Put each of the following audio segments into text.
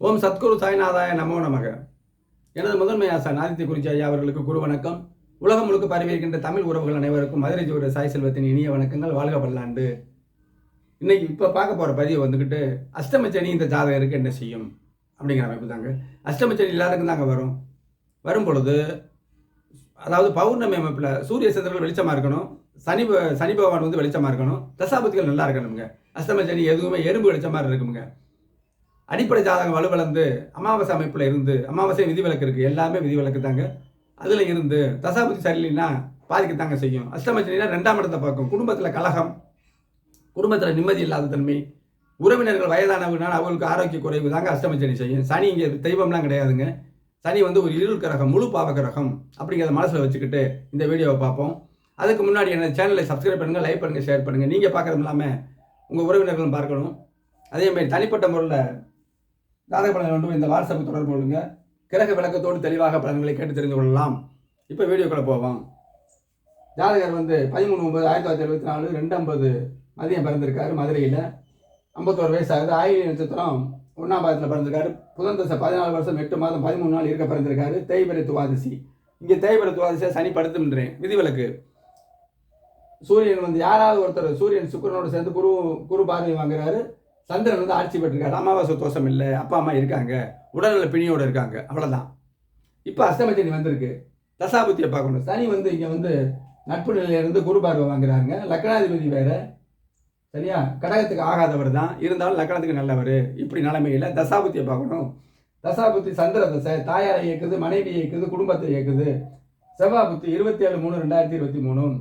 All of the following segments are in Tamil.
ஓம் சத்குரு சாய்நாதாய நமோ நமக. எனது முதன்மை ஆசான் ஆதித்ய குறிச்சி ஐயா அவர்களுக்கு குரு வணக்கம். உலகம் முழுக்க பரவியிருக்கின்ற தமிழ் உறவுகள் அனைவருக்கும் மதுரை ஜோர சாய் செல்வத்தின் இனிய வணக்கங்கள். வாழ்க பல்லாண்டு இன்னைக்கு இப்போ பார்க்க போகிற பதிவு வந்துக்கிட்டு அஷ்டமச்சனி இந்த ஜாதகருக்கு என்ன செய்யும்? அப்படிங்கிற அமைப்பு தாங்க. அஷ்டமச்சனி எல்லாருக்கும் தாங்க வரும். வரும் பொழுது அதாவது பௌர்ணமி அமைப்பில் சூரிய சந்திரர்கள் வெளிச்சமாக இருக்கணும். சனி ப- சனி பகவான் வந்து வெளிச்சமாக இருக்கணும். தசாபதிகள் நல்லா இருக்கணுங்க அஷ்டமச்சனி எதுவுமே எறும்பு வெளிச்ச மாதிரி இருக்குங்க அடிப்படை ஜாதகம் வலுவிழந்து அமாவாசை அமைப்பில் இருந்து அமாவாசை விதிவிலக்கு இருக்குது எல்லாமே விதிவிலக்கு தாங்க. அதில் இருந்து தசாபதி சரியில்லைன்னா பாதிக்கத்தாங்க செய்யும். அஷ்டமச்சனா ரெண்டாம் இடத்தை பார்க்கும். குடும்பத்தில் கலகம் குடும்பத்தில் நிம்மதி இல்லாத தன்மை உறவினர்கள் வயதானவங்கனால அவங்களுக்கு ஆரோக்கிய குறைவு தாங்க அஷ்டமச்சனி செய்யும். சனி இங்கே தெய்வம்லாம் கிடையாதுங்க. சனி வந்து ஒரு இருள் கிரகம் முழு பாவ கிரகம் அப்படிங்கிறத மனசில் வச்சுக்கிட்டு இந்த வீடியோவை பார்ப்போம். அதுக்கு முன்னாடி என்ன சேனலை சப்ஸ்கிரைப் பண்ணுங்கள் லைக் பண்ணுங்கள் ஷேர் பண்ணுங்கள் நீங்கள் பார்க்குறது இல்லாமல் உங்கள் உறவினர்களும் பார்க்கணும். அதேமாதிரி தனிப்பட்ட முறையில் ஜாதக பலன் வேண்டும். இந்த வாட்ஸ்அப் தொடர்பு கொள்ளுங்க. கிரக விளக்கத்தோடு தெளிவாக பலன்களை கேட்டு தெரிந்து கொள்ளலாம். இப்போ வீடியோக்குள்ள போவோம். ஜாதகர் வந்து பதிமூணு ஒன்பது ஆயிரத்தி தொள்ளாயிரத்தி எழுபத்தி நாலு ரெண்டு ஐம்பது மதியம் பிறந்திருக்காரு மதுரையில். ஐம்பத்தோரு வயசு ஆகுது ஆயில நட்சத்திரம் ஒன்றாம் பாதத்தில் பிறந்திருக்காரு. புதன் தசை பதினாலு வருஷம் எட்டு மாதம் பதிமூணு நாள் இருக்க பிறந்திருக்காரு. தேய்பிரை துவாதசி. இங்கே தேய்பிரை துவாதசியாக சனி படுத்துன்றேன் விதிவிலக்கு சூரியன் வந்து யாராவது ஒருத்தர் சூரியன் சுக்கிரனோட சேர்ந்து குரு குரு பார்வை வாங்குறாரு. சந்திரன் வந்து ஆட்சி பெற்றிருக்காரு. அமாவாசை தோஷம் இல்லை அப்பா அம்மா இருக்காங்க. உடல்நல பிணியோடு இருக்காங்க. அவ்வளோதான் இப்போ அஷ்டமச்சனி வந்திருக்கு. தசாபுத்தியை பார்க்கணும். சனி வந்து இங்கே வந்து நட்பு நிலையிலிருந்து குரு பார்வை வாங்குறாங்க லக்னாதிபதி வேற. சரியா? கடகத்துக்கு ஆகாதவர் தான். இருந்தாலும் லக்னத்துக்கு நல்லவர். இப்படி நிலைமையில் தசாபுத்தியை பார்க்கணும். தசாபுத்தி சந்திர தசை தாயாரை இயக்குது மனைவி இயக்குது குடும்பத்தை இயக்குது. செவ்வாய் புத்தி இருபத்தி ஏழு மூணு ரெண்டாயிரத்தி இருபத்தி மூணு.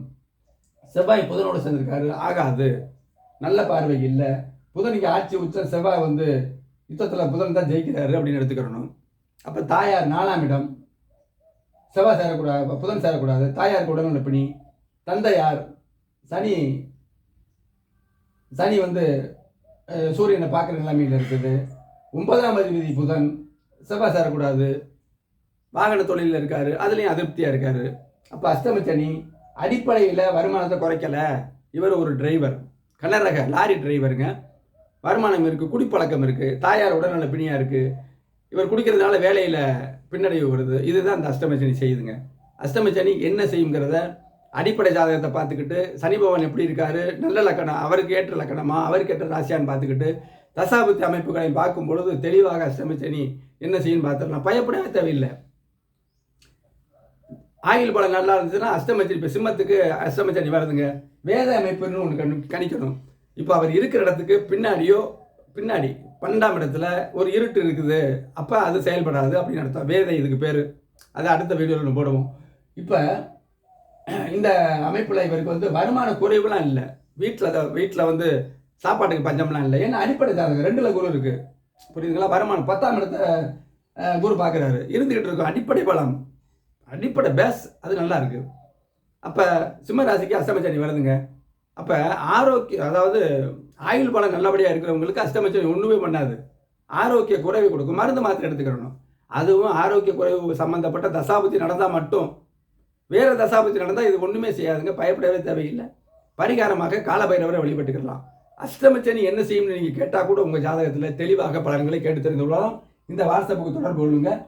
செவ்வாய் புதனோடு சேர்ந்திருக்காரு. ஆகாது. நல்ல பார்வை இல்லை. புதனுக்கு ஆட்சி உச்சம் செவ்வாய் வந்து யுத்தத்தில் புதன் தான் ஜெயிக்கிறாரு அப்படின்னு எடுத்துக்கிறணும் அப்போ தாயார் நாலாம் இடம். செவ்வாய் சேரக்கூடாது புதன் சேரக்கூடாது. தாயாருக்கு உடல்நல பிணி தந்தையார் சனி சனி வந்து சூரியனை பார்க்குற நிலைமையில் இருக்குது. ஒன்பதாம் அதிபதி புதன் செவ்வாய் சேரக்கூடாது. வாகன தொழிலில் இருக்கார் அதுலேயும் அதிருப்தியாக இருக்கார். அப்போ அஷ்டமச்சனி அடிப்படையில் வருமானத்தை குறைக்கல. இவர் ஒரு டிரைவர் கனரக லாரி டிரைவருங்க வருமானம் இருக்குது குடிப்பழக்கம் இருக்குது தாயார் உடல்நல பிணியாக இருக்குது இவர் குடிக்கிறதுனால வேலையில் பின்னடைவு வருது. இதுதான் இந்த அஷ்டமச்சனி செய்யுதுங்க. அஷ்டமச்சனி என்ன செய்யுங்கிறத அடிப்படை ஜாதகத்தை பார்த்துக்கிட்டு சனி எப்படி இருக்காரு நல்ல லக்கணம் அவருக்கு ஏற்ற லக்கணமா அவருக்கு ஏற்ற ராசியான்னு பார்த்துக்கிட்டு தசாபுத்தி அமைப்புகளை பார்க்கும் பொழுது தெளிவாக அஷ்டமச்சனி என்ன செய்யும் பார்த்துடலாம். பயப்படவே தேவையில்லை. ஆயில் பழம் நல்லா இருந்துச்சுன்னா அஷ்டமச்சனி இப்போ சிம்மத்துக்கு அஷ்டமச்சனி வருதுங்க. வேத அமைப்புன்னு ஒன்று கண் கணிக்கணும். இப்போ அவர் இருக்கிற இடத்துக்கு பின்னாடியோ பின்னாடி பன்னெண்டாம் இடத்துல ஒரு இருட்டு இருக்குது. அப்போ அது செயல்படாது அப்படின்னு அர்த்தம். வேதை இதுக்கு பேர். அதை அடுத்த வீடியோவில் நம்ம போடுவோம். இப்போ இந்த அமைப்பில் இவருக்கு வந்து வருமான குறைவுலாம் இல்லை. வீட்டில் வீட்டில் வந்து சாப்பாட்டுக்கு பஞ்சம்லாம் இல்லை. ஏன்னா அடிப்படை ஜாதகம் ரெண்டில் குரு இருக்குது புரியுதுங்களா? வருமானம். பத்தாம் இடத்த குரு பார்க்குறாரு இருந்துக்கிட்டு இருக்கும். அடிப்படை பலம். அடிப்படை பேஸ் அது நல்லா இருக்குது அப்போ சிம்ம ராசிக்கு அஷ்டமச்சனி வருதுங்க. அப்போ ஆரோக்கியம் அதாவது ஆயுள் பலம் நல்லபடியாக இருக்கிறவங்களுக்கு அஷ்டமச்சனி ஒன்றுமே பண்ணாது. ஆரோக்கிய குறைவு கொடுக்கும். மருந்து மாத்திரை எடுத்துக்கிறணும். அதுவும் ஆரோக்கிய குறைவு சம்மந்தப்பட்ட தசாபுத்தி நடந்தால் மட்டும். வேறு தசாபுத்தி நடந்தால் இது ஒன்றுமே செய்யாதுங்க. பயப்படவே தேவையில்லை. பரிகாரமாக காலபைரவரை வழிபட்டுக்கலாம். அஷ்டமச்சனி என்ன செய்யும்னு நீங்கள் கேட்டால் கூட உங்கள் ஜாதகத்தில் தெளிவாக பலன்களை கேட்டு தெரிந்து கொள்ளலாம். இந்த வாட்ஸ்அப்புக்கு தொடர்பு கொள்ளுங்கள்